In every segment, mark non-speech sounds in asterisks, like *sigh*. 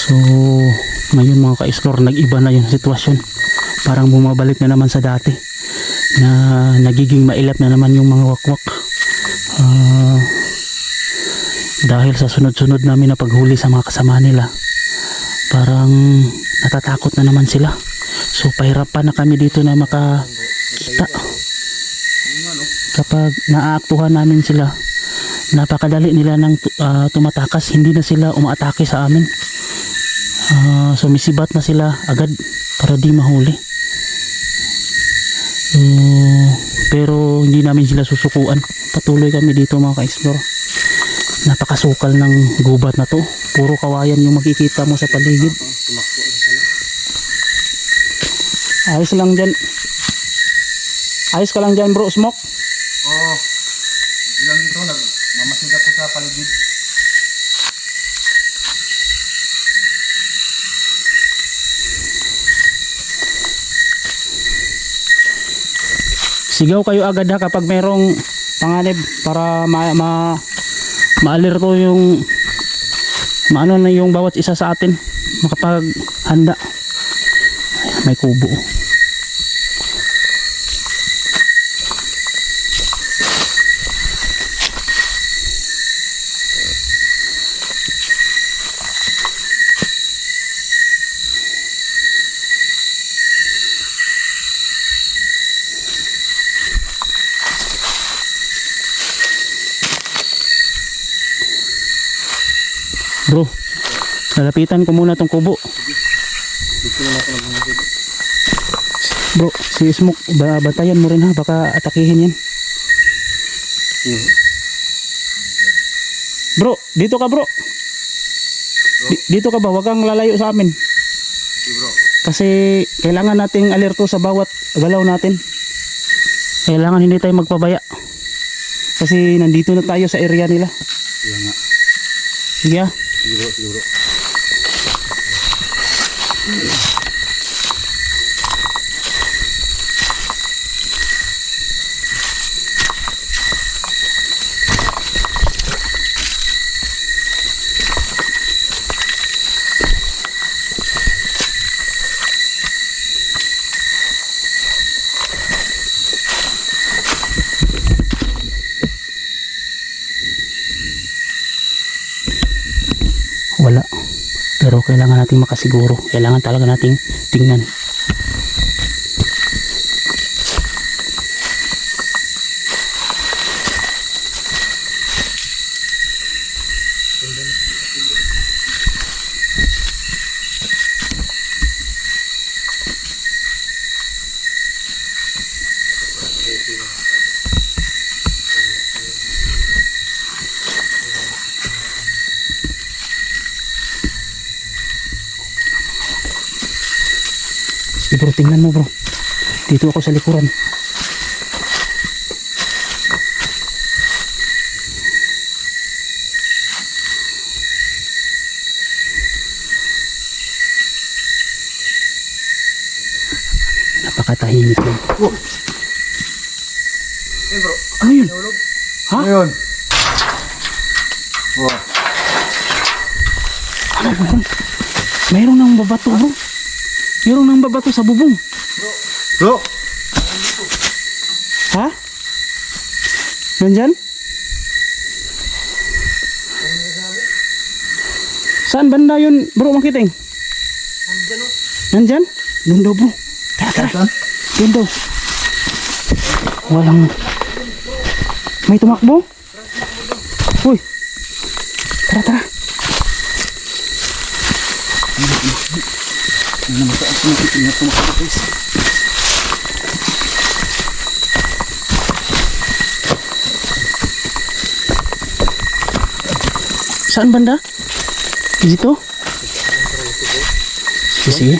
So, ngayon mga ka-explore, nag-iba na yung sitwasyon. Parang bumabalik na naman sa dati na nagiging mailap na naman yung mga wakwak. Ah, dahil sa sunod-sunod namin na paghuli sa mga kasama nila, parang natatakot na naman sila. So, pahirapan na kami dito na makakita. Kapag naaaktuhan namin sila, napakadali nila ng ah, tumatakas. Hindi na sila umaatake sa amin. Ah, sumisibat na sila agad para di mahuli. Uh, pero hindi namin sila susukuan. Patuloy kami dito mga ka-explore. Napakasukal ng gubat na to. Puro kawayan yung makikita mo sa paligid. Ayos lang dyan. Ayos ka lang dyan bro, smoke. Oo. Ilang dito, nagmamasid ako sa paligid. Sigaw kayo agad ha kapag merong panganib para ma, ma maalerto yung maano na yung bawat isa sa atin makapaghanda. May kubo. Bro, lalapitan ko muna tong kubo. Bro, si Smoke, ba bantayan mo rin ha, baka atakihin yan. Bro, dito ka bro. Di- dito ka ba? Huwag kang lalayo sa amin. Bro. Kasi kailangan nating alerto sa bawat galaw natin. Kailangan hindi tayo magpabaya. Kasi nandito na tayo sa area nila. Kaya nga. Sige ah. Sige bro, sige bro. Mm-hmm. *laughs* Pero kailangan nating makasiguro. Kailangan talaga nating tingnan. Sige bro, tingnan mo bro. Dito ako sa likuran. Napakatahimik lang. Eh bro, Ano yun? nahulog. Ha? Ano yun? Oh. Ano meron? Mayroong nang babato bro. Mayroong nang babato sa bubong. Bro! Ha? Nandyan? Saan banda yun bro makiting? Nandyan o. Nandyan? Doon daw bro. Tara tara. Doon daw. Walang... May tumakbo? Uy. Tara tara. Naman sa ako nakikinig ko makakapis. Saan banda? Dito? Sige sige.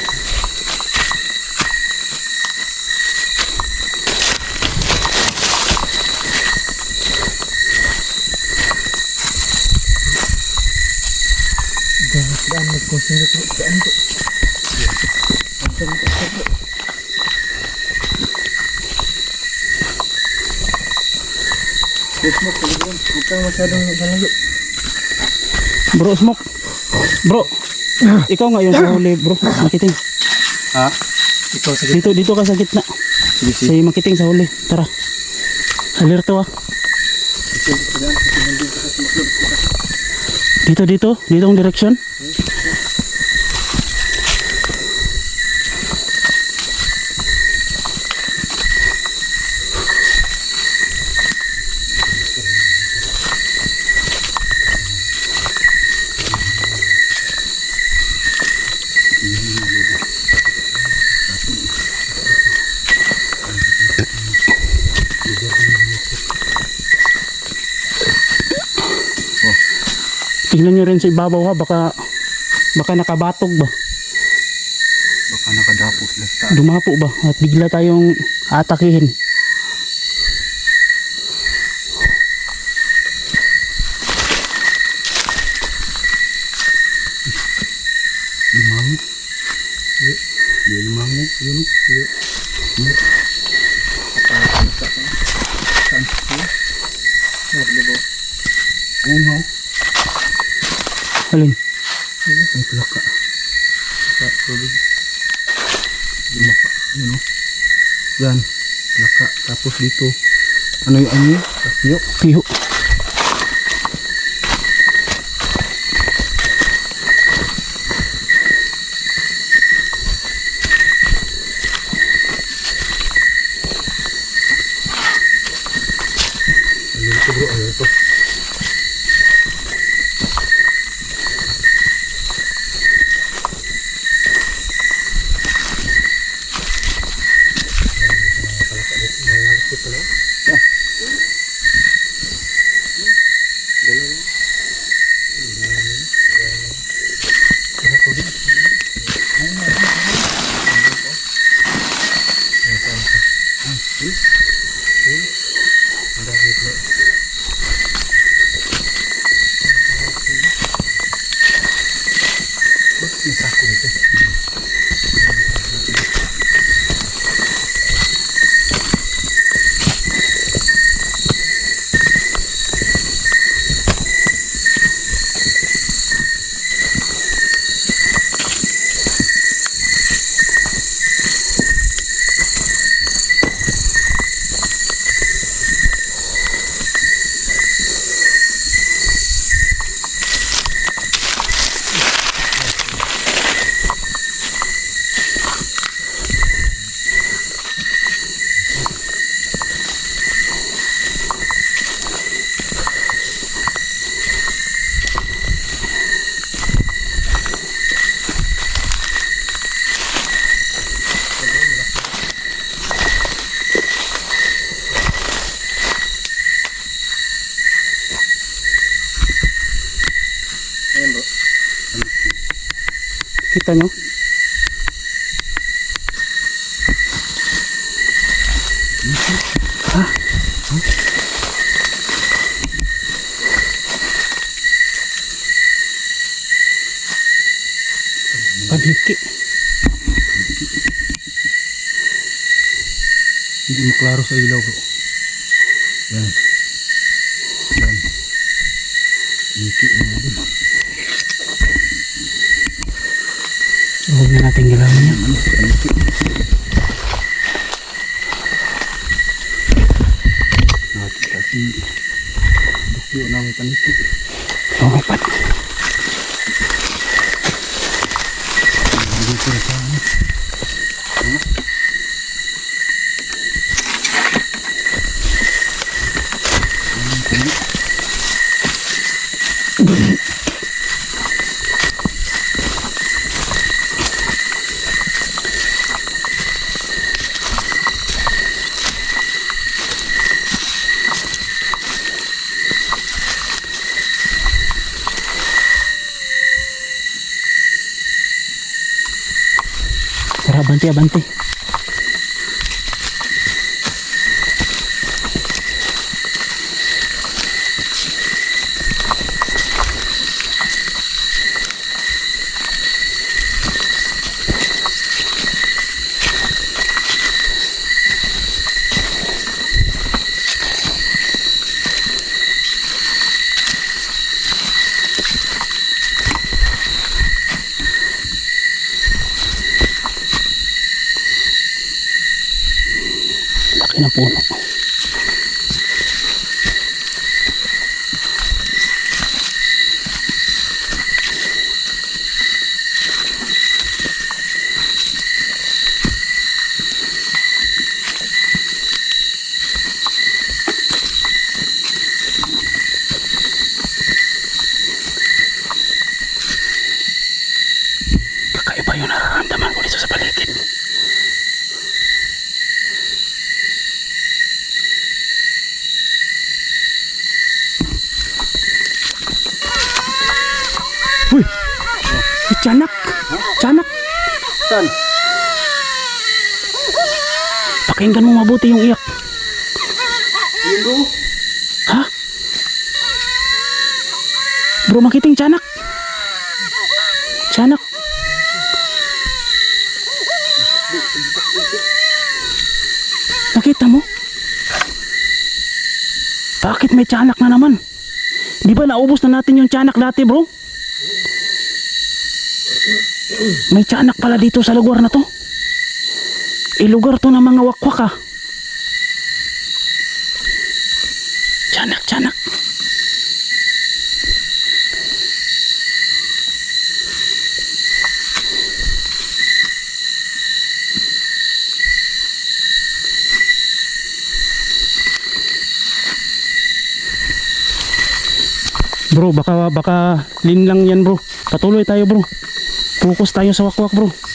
Huwag masyadong nalayo. Bro smoke. Bro. Ikaw ngayon sa huli bro, makiting. Ha? Ikaw, sige. Dito, dito ka sa gitna. Sige, sige. Sa makiting sa huli. Tara. Alerto ah. Dito, dito. Dito ang direksyon. Tingnan nyo rin sa ibabaw ha. Baka, baka nakabatog ba. Baka nakadapos lang tayo. Dumapo ba. At bigla tayong atakihin. Limango. Iya, iya limango. Yun, iya. Iya. Ungaw. Alin? Ang plaka. Sa tubig. Lima pa. Yun, oh. Yan. Plaka. Tapos dito. Ano yung ano? Kasyo. Piho. Paniki. Hindi maklaro sa ilaw bro. Yan. Yan. Iki mo din. Huwag na natin galawin yan. Ano? Pakinggan mo mabuti yung iyak. Yun bro. Ha? Bro, makiting tiyanak. Tiyanak. Nakita mo? Bakit may tiyanak na naman? Di ba naubos na natin yung tiyanak dati bro? May tiyanak pala dito sa lugar na to. Eh lugar to ng mga wakwak ah. Tiyanak, tiyanak. Bro, baka baka lin lang yan, bro. Patuloy tayo, bro. Focus tayo sa wakwak, bro.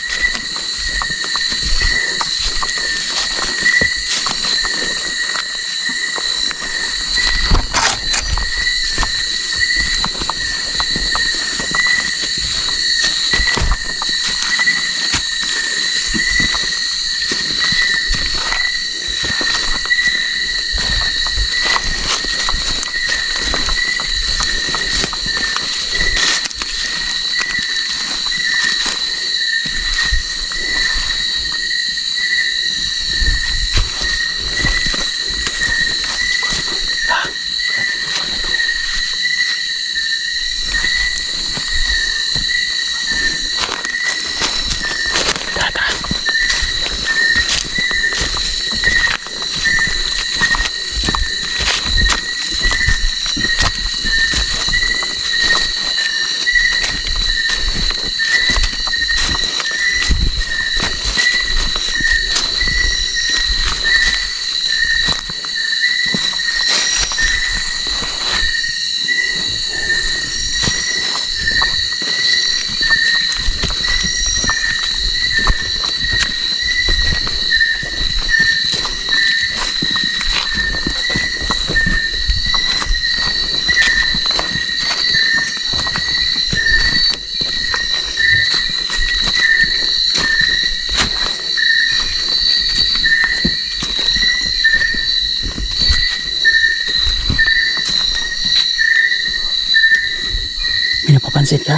Napapansin ka?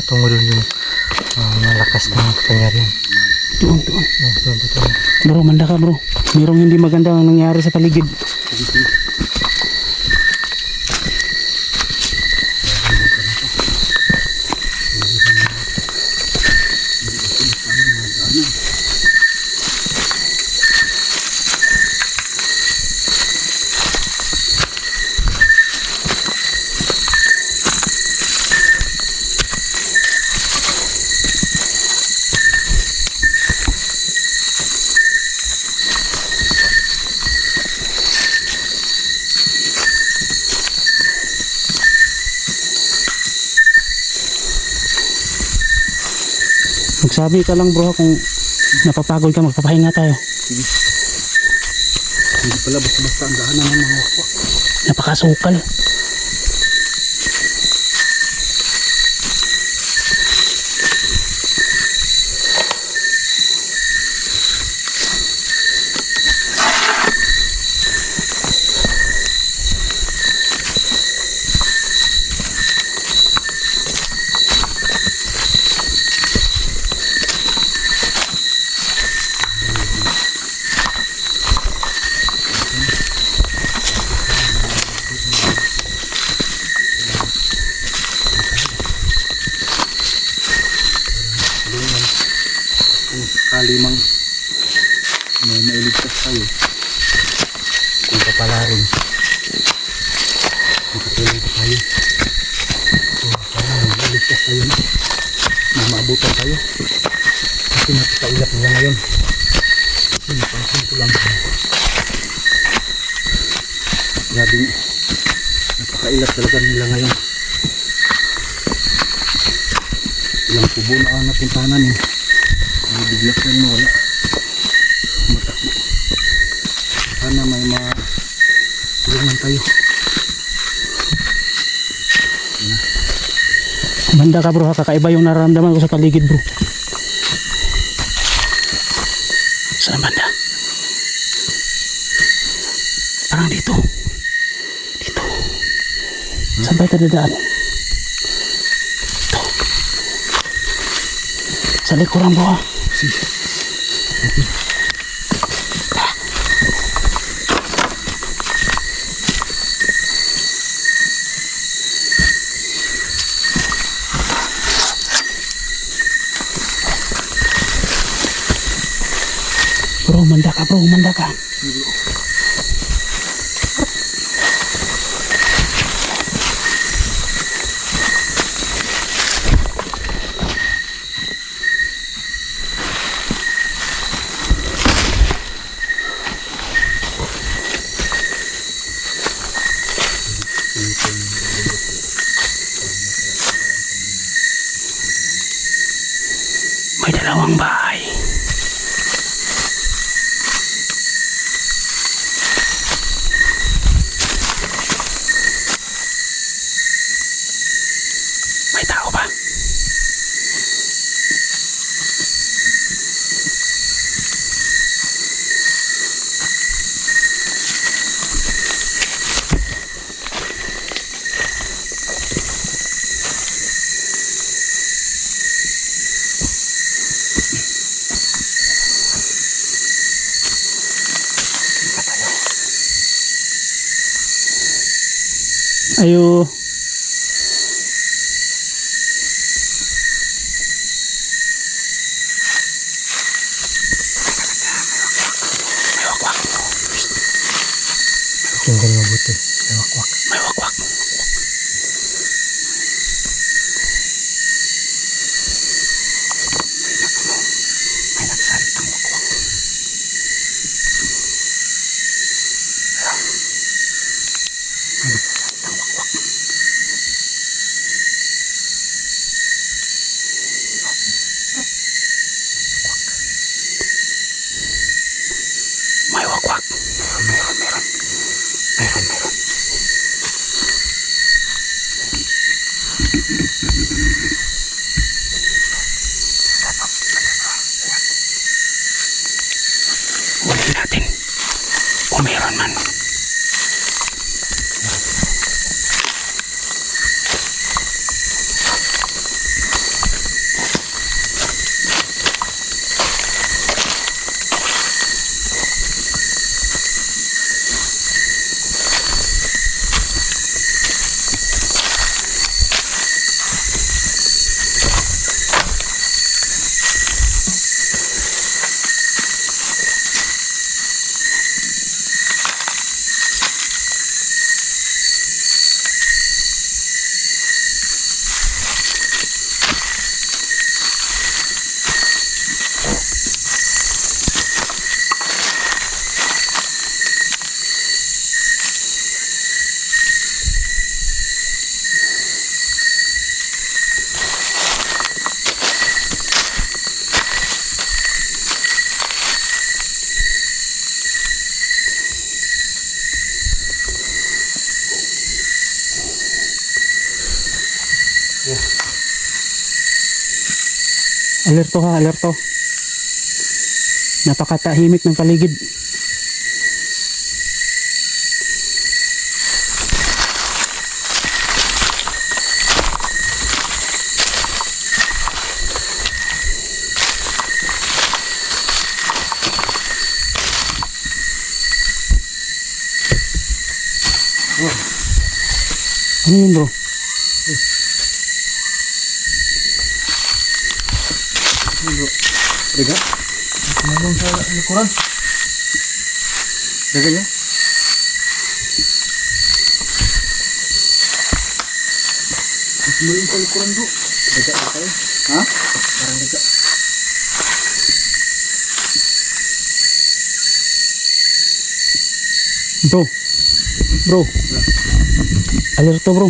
Patungo doon yung uh, malakas na kapangyarihan. Doon, doon. Oh, doon, doon. Bro, manda ka bro. Merong hindi maganda ang nangyari sa paligid. Magsabi ka lang bro kung napapagod ka, magpapahinga tayo. Hindi pala basta-basta ang daanan ng mga wakwak. Napakasukal. Nila ngayon. Ilang kubo na ang napuntahanan eh. May biglas lang mawala. Matakbo. Sana may mga tulungan tayo Banda ka bro, kakaiba yung nararamdaman ko sa paligid bro. Dadaan? Sa likuran bro ha. sige Bro, manda ka bro, manda ka. May Ayo. May wakwak. Tingnan mabuti may wakwak May wakwak. Alerto ha, alerto. Napakatahimik ng paligid. Ano yun bro? Riga doon sa likuran. Daga niya. Mas mo yung sa likuran bro. Daga na kayo. Ha? Parang daga. Bro. Bro. Alerto bro.